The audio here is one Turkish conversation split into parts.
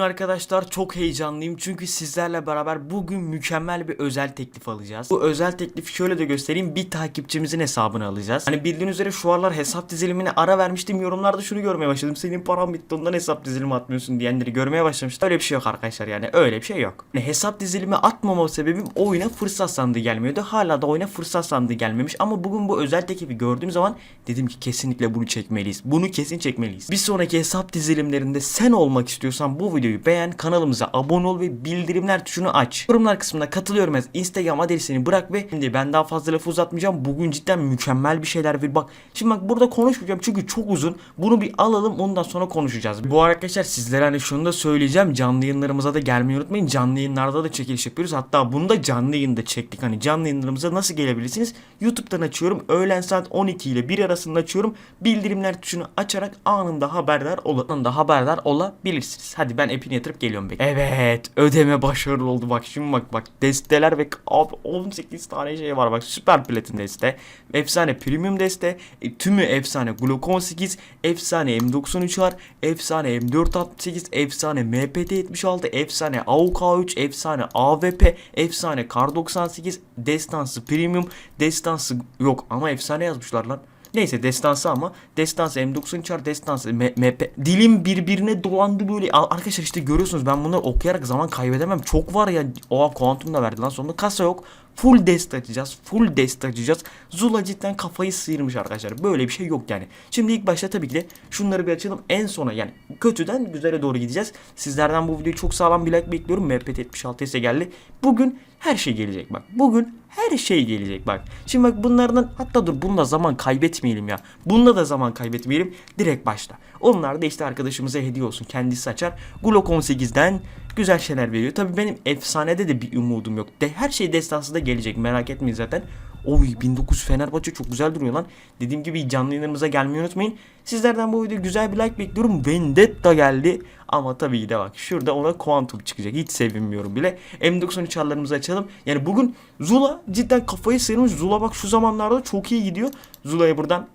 Arkadaşlar çok heyecanlıyım çünkü sizlerle beraber bugün mükemmel bir özel teklif alacağız. Bu özel teklifi şöyle de göstereyim. Bir takipçimizin hesabını alacağız. Hani bildiğiniz üzere şu aralar hesap dizilimine ara vermiştim. Yorumlarda şunu görmeye başladım. Senin paran bitti ondan hesap dizilimi atmıyorsun diyenleri görmeye başlamıştım. Öyle bir şey yok arkadaşlar yani öyle bir şey yok. Hani hesap dizilimi atmama sebebim oyuna fırsat sandığı gelmiyordu. Hala da oyuna fırsat sandığı gelmemiş. Ama bugün bu özel teklifi gördüğüm zaman dedim ki kesinlikle bunu çekmeliyiz. Bunu kesin çekmeliyiz. Bir sonraki hesap dizilimlerinde sen olmak istiyorsan bu videoyu beğen, kanalımıza abone ol ve bildirimler tuşunu aç. Yorumlar kısmına katılıyorum yaz. Instagram adresini bırak ve şimdi ben daha fazla lafı uzatmayacağım. Bugün cidden mükemmel bir şeyler var. Bak şimdi bak burada konuşmayacağım çünkü çok uzun. Bunu bir alalım ondan sonra konuşacağız. Bu arkadaşlar sizlere hani şunu da söyleyeceğim. Canlı yayınlarımıza da gelmeyi unutmayın. Canlı yayınlarda da çekiliş yapıyoruz. Hatta bunu da canlı yayında çektik. Hani canlı yayınlarımıza nasıl gelebilirsiniz? YouTube'dan açıyorum. Öğlen saat 12 ile 1 arasında açıyorum. Bildirimler tuşunu açarak anında haberdar olun. Anında haberdar olabilirsiniz. Hadi ben epini yatırıp geliyorum bekle. Evet ödeme başarılı oldu. Bak şimdi bak bak desteler ve abi 18 tane şey var. Bak süper platin deste efsane premium deste e, tümü efsane Glock 18 efsane M93 var efsane M468 efsane MPT 76 efsane AUK 3 efsane AWP efsane Kar 98 destansı premium destansı yok ama efsane yazmışlar lan Neyse destansı ama destansı M93 var destansı MP dilim birbirine dolandı böyle. Arkadaşlar işte görüyorsunuz ben bunları okuyarak zaman kaybedemem. Çok var ya oha kuantum da verdi lan sonunda. Kasa yok full dest açacağız full dest açacağız Zula cidden kafayı sıyırmış arkadaşlar böyle bir şey yok yani şimdi ilk başta tabii ki de şunları bir açalım en sona yani kötüden güzele doğru gideceğiz sizlerden bu videoyu çok sağlam bir like bekliyorum MPT 76 ise geldi bugün her şey gelecek bak bugün her şey gelecek bak. Şimdi bak bunlardan hatta dur bunda zaman kaybetmeyelim ya. Bunda da zaman kaybetmeyelim. Direkt başla. Onlar da işte arkadaşımıza hediye olsun. Kendisi açar. Glock 18'den güzel şeyler veriyor. Tabii benim efsanede de bir umudum yok. De, her şey destansı da gelecek merak etmeyin zaten. Oy 1900 Fenerbahçe çok güzel duruyor lan. Dediğim gibi canlı yayınlarımıza gelmeyi unutmayın. Sizlerden bu videoya güzel bir like bekliyorum. Vendetta geldi. Ama tabii ki de bak şurada ona Quantum çıkacak. Hiç sevinmiyorum bile. M93 çarlarımızı açalım. Yani bugün Zula cidden kafayı sıyırmış. Zula bak şu zamanlarda çok iyi gidiyor. Zula'ya buradan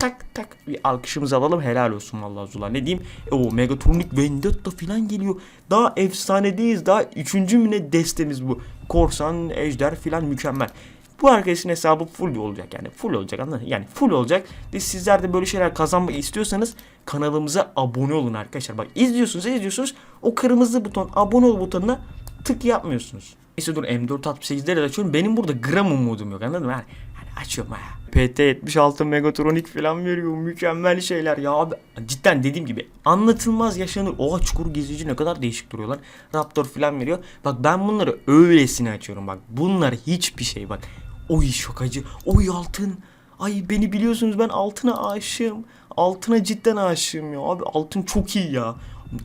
tak tak bir alkışımızı alalım. Helal olsun vallahi Zula. Ne diyeyim? E, o Megatronic Vendetta falan geliyor. Daha efsanedeyiz. Daha üçüncü mü ne destemiz bu. Korsan, Ejder falan mükemmel. Bu arkadaşın hesabı full olacak yani full olacak anladın? Yani full olacak. Ve sizler de böyle şeyler kazanmak istiyorsanız kanalımıza abone olun arkadaşlar. Bak izliyorsunuz izliyorsunuz o kırmızı buton abone ol butonuna tık yapmıyorsunuz. Neyse dur M468'leri de açıyorum. Benim burada gram umudum yok anladın mı? Yani, açıyorum ha. PT76 Megatronik falan veriyor. Mükemmel şeyler ya abi. Cidden dediğim gibi anlatılmaz yaşanır. Oha çukur gezici ne kadar değişik duruyorlar. Raptor falan veriyor. Bak ben bunları öylesine açıyorum bak. Bunlar hiçbir şey bak. Oy şokacı. Oy altın. Ay beni biliyorsunuz ben altına aşığım. Altına cidden aşığım ya. Abi altın çok iyi ya.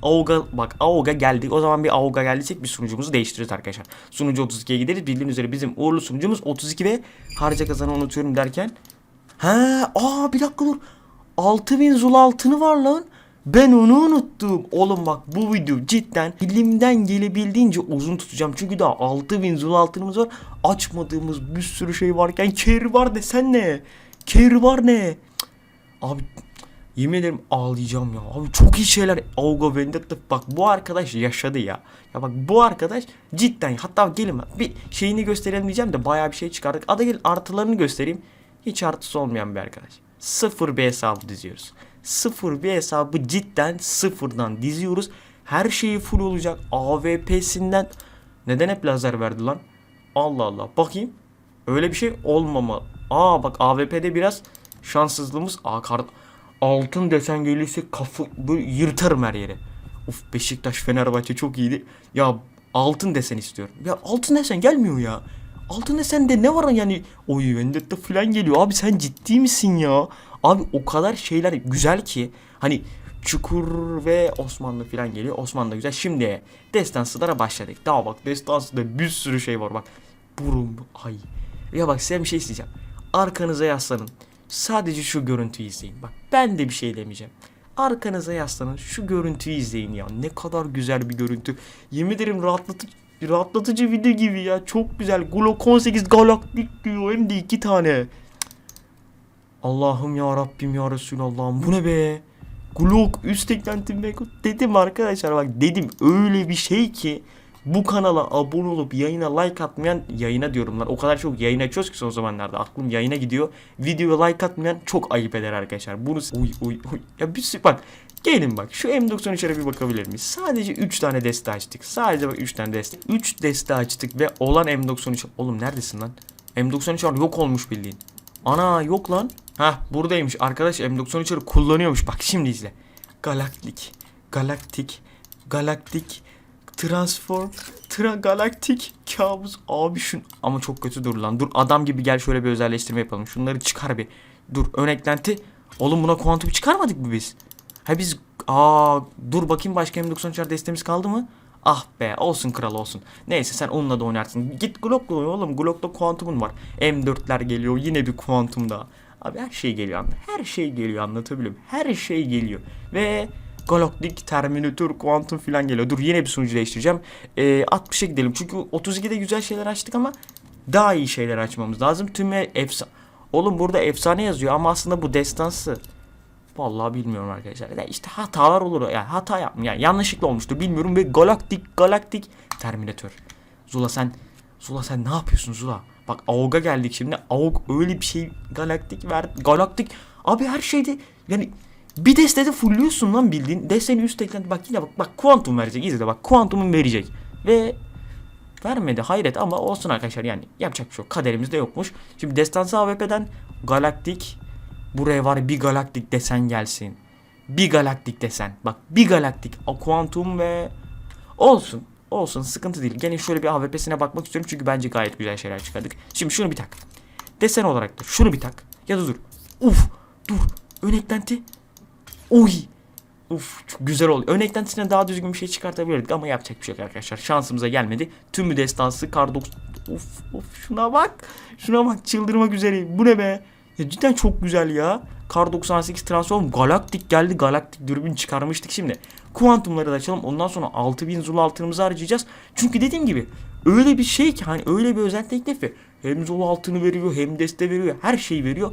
Auga bak Auga geldik. O zaman bir Auga geldiysek bir sunucumuzu değiştiririz arkadaşlar. Sunucu 32'ye gideriz. Bildiğiniz üzere bizim uğurlu sunucumuz 32 ve harca kazanı unutuyorum derken. Ha, aa bir dakika dur. 6000 zul altını var lan. Ben onu unuttum. Oğlum bak bu video cidden elimden gelebildiğince uzun tutacağım. Çünkü daha 6000 zul altınımız var. Açmadığımız bir sürü şey varken keri var desen ne? Keri var ne? Abi Yemin ederim ağlayacağım ya. Abi çok iyi şeyler. Auga Vendetta. Bak bu arkadaş yaşadı ya. Ya bak bu arkadaş cidden hatta gelin bir şeyini gösterelim diyeceğim de bayağı bir şey çıkardık. Ada gelin artılarını göstereyim. Hiç artısı olmayan bir arkadaş. Sıfır bir hesabı diziyoruz. Sıfır bir hesabı cidden sıfırdan diziyoruz. Her şeyi full olacak. AWP'sinden neden hep lazer verdi lan? Allah Allah. Bakayım. Öyle bir şey olmamalı. Aa bak AWP'de biraz şanssızlığımız. Aa kar altın desen gelirse kafı böyle yırtarım her yere. Of Beşiktaş Fenerbahçe çok iyiydi. Ya altın desen istiyorum. Ya altın desen gelmiyor ya. Altın desen de ne var yani? Oy Vendetta falan geliyor. Abi sen ciddi misin ya? Abi o kadar şeyler güzel ki. Hani Çukur ve Osmanlı falan geliyor. Osmanlı güzel. Şimdi destansılara başladık. Daha bak destansıda bir sürü şey var bak. Burun ay. Ya bak size bir şey isteyeceğim. Arkanıza yaslanın. Sadece şu görüntüyü izleyin. Bak ben de bir şey demeyeceğim. Arkanıza yaslanın. Şu görüntüyü izleyin ya. Ne kadar güzel bir görüntü. Yemin ederim rahatlatıcı, rahatlatıcı video gibi ya. Çok güzel. Glock 18 galaktik diyor. Hem de iki tane. Allah'ım ya Rabbim ya Resulallah'ım. Bu ne be? Glock üst eklentim dedim arkadaşlar bak dedim öyle bir şey ki bu kanala abone olup yayına like atmayan yayına diyorum lan o kadar çok yayın açıyoruz ki son zamanlarda. Aklım yayına gidiyor. Videoya like atmayan çok ayıp eder arkadaşlar. Bunu uy uy uy. Ya bir bak gelin bak. Şu M93'e bir bakabilir miyiz? Sadece 3 tane deste açtık. Sadece bak 3 tane deste. 3 deste açtık ve olan M93 oğlum neredesin lan? M93 var yok olmuş bildiğin. Ana yok lan. Hah buradaymış. Arkadaş M93'leri kullanıyormuş. Bak şimdi izle. Galaktik. Galaktik. Galaktik Transform Tra Galaktik Kabus abi şun ama çok kötü dur lan dur adam gibi gel şöyle bir özelleştirme yapalım şunları çıkar bir dur ön eklenti oğlum buna kuantum çıkarmadık mı biz ha biz aa dur bakayım başka M93'ler destemiz kaldı mı Ah be olsun kral olsun. Neyse sen onunla da oynarsın. Git Glock'la oğlum. Glock'ta kuantumun var. M4'ler geliyor yine bir kuantum daha. Abi her şey geliyor. Her şey geliyor anlatabiliyor muyum? Her şey geliyor. Ve Galactic Terminator Quantum falan geliyor. Dur yine bir sunucu değiştireceğim. Ee, 60'a gidelim. Çünkü 32'de güzel şeyler açtık ama daha iyi şeyler açmamız lazım. Tüm efsane. Oğlum burada efsane yazıyor ama aslında bu destansı. Vallahi bilmiyorum arkadaşlar. Ya işte hatalar olur. Yani hata yapmıyor. Yani yanlışlıkla olmuştur bilmiyorum ve Galactic Galactic Terminator. Zula sen Zula sen ne yapıyorsun Zula? Bak AOG'a geldik şimdi. AOG öyle bir şey Galactic ver. Galactic abi her şeyde yani bir destede fullüyorsun lan bildiğin. Destenin üst eklenti bak yine bak bak kuantum verecek. İzle bak kuantumun verecek. Ve vermedi hayret ama olsun arkadaşlar yani yapacak bir şey yok. Kaderimizde yokmuş. Şimdi destansı AWP'den Galactic buraya var bir galaktik desen gelsin. Bir galaktik desen. Bak bir galaktik. O kuantum ve olsun. Olsun sıkıntı değil. Gelin şöyle bir AWP'sine bakmak istiyorum çünkü bence gayet güzel şeyler çıkardık. Şimdi şunu bir tak. Desen olarak da şunu bir tak. Ya da dur. Uf dur. Ön eklenti. Oy. Uf çok güzel oldu. Ön eklentisine daha düzgün bir şey çıkartabilirdik ama yapacak bir şey yok arkadaşlar. Şansımıza gelmedi. Tüm destansı kar 90... Uf uf şuna bak. Şuna bak çıldırmak üzereyim. Bu ne be? Ya cidden çok güzel ya. Kar 98 Transform Galaktik geldi. Galaktik dürbün çıkarmıştık şimdi. Kuantumları da açalım. Ondan sonra 6000 Zul altınımızı harcayacağız. Çünkü dediğim gibi öyle bir şey ki hani öyle bir özel teklifi. Hem Zul altını veriyor hem deste veriyor. Her şeyi veriyor.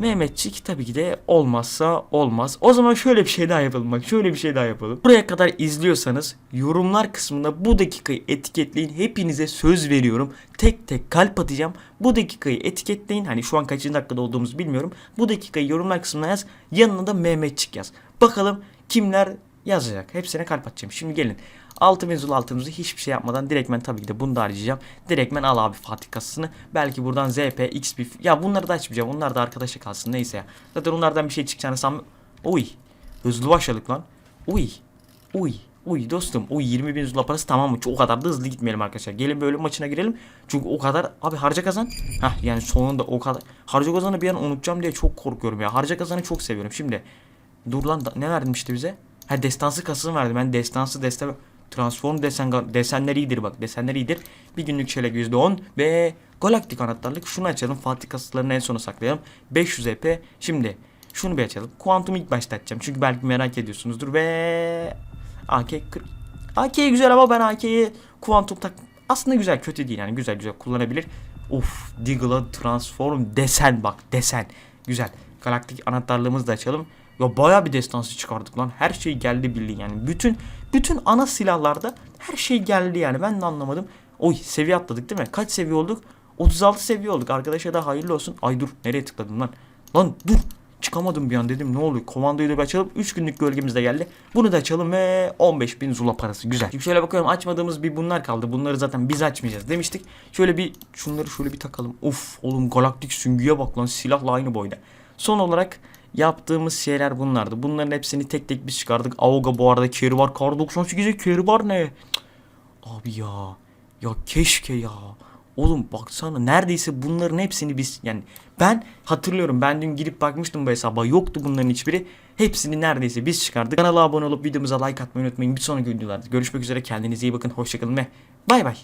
Mehmetçik tabii ki de olmazsa olmaz. O zaman şöyle bir şey daha yapalım bak şöyle bir şey daha yapalım. Buraya kadar izliyorsanız yorumlar kısmında bu dakikayı etiketleyin. Hepinize söz veriyorum. Tek tek kalp atacağım. Bu dakikayı etiketleyin. Hani şu an kaçıncı dakikada olduğumuzu bilmiyorum. Bu dakikayı yorumlar kısmına yaz. Yanına da Mehmetçik yaz. Bakalım kimler yazacak. Hepsine kalp atacağım. Şimdi gelin. Altı mezul altımızı hiçbir şey yapmadan direktmen tabii ki de bunu da harcayacağım. Direktmen al abi Fatih kasasını. Belki buradan ZP, XP ya bunları da açmayacağım. Onlar da arkadaşa kalsın neyse ya. Zaten onlardan bir şey çıkacağını sanmıyorum. Uy. Hızlı başladık lan. Uy. Uy. Uy dostum. Uy 20 bin zula parası tamam mı? O kadar da hızlı gitmeyelim arkadaşlar. Gelin böyle maçına girelim. Çünkü o kadar abi harca kazan. Hah yani sonunda o kadar. Harca kazanı bir an unutacağım diye çok korkuyorum ya. Harca kazanı çok seviyorum. Şimdi dur lan ne vermişti bize? Ha destansı kasını verdi. Ben destansı deste transform desen desenler iyidir bak. Desenler iyidir. Bir günlük çelik %10 ve galaktik anahtarlık. Şunu açalım. Fatih kaslarını en sona saklayalım. 500 EP. Şimdi şunu bir açalım. Kuantum ilk başta açacağım. Çünkü belki merak ediyorsunuzdur ve AK 40. AK güzel ama ben AK'yi kuantum tak aslında güzel kötü değil yani güzel güzel kullanabilir. Uf Diggle'a transform desen bak desen. Güzel. Galaktik anahtarlığımızı da açalım. Ya baya bir destansı çıkardık lan. Her şey geldi bildiğin yani. Bütün bütün ana silahlarda her şey geldi yani. Ben de anlamadım. Oy seviye atladık değil mi? Kaç seviye olduk? 36 seviye olduk. Arkadaşa da hayırlı olsun. Ay dur nereye tıkladım lan? Lan dur. Çıkamadım bir an dedim ne oluyor? Komandoyu da bir açalım. 3 günlük gölgemiz de geldi. Bunu da açalım ve 15 bin zula parası. Güzel. Şimdi şöyle bakıyorum açmadığımız bir bunlar kaldı. Bunları zaten biz açmayacağız demiştik. Şöyle bir şunları şöyle bir takalım. Uf oğlum galaktik süngüye bak lan silahla aynı boyda. Son olarak yaptığımız şeyler bunlardı. Bunların hepsini tek tek biz çıkardık. Aoga bu arada carry var. Kar 98'e carry var ne? Cık. Abi ya. Ya keşke ya. Oğlum baksana neredeyse bunların hepsini biz yani ben hatırlıyorum ben dün girip bakmıştım bu hesaba yoktu bunların hiçbiri. Hepsini neredeyse biz çıkardık. Kanala abone olup videomuza like atmayı unutmayın. Bir sonraki videolarda görüşmek üzere kendinize iyi bakın hoşçakalın ve bay bay.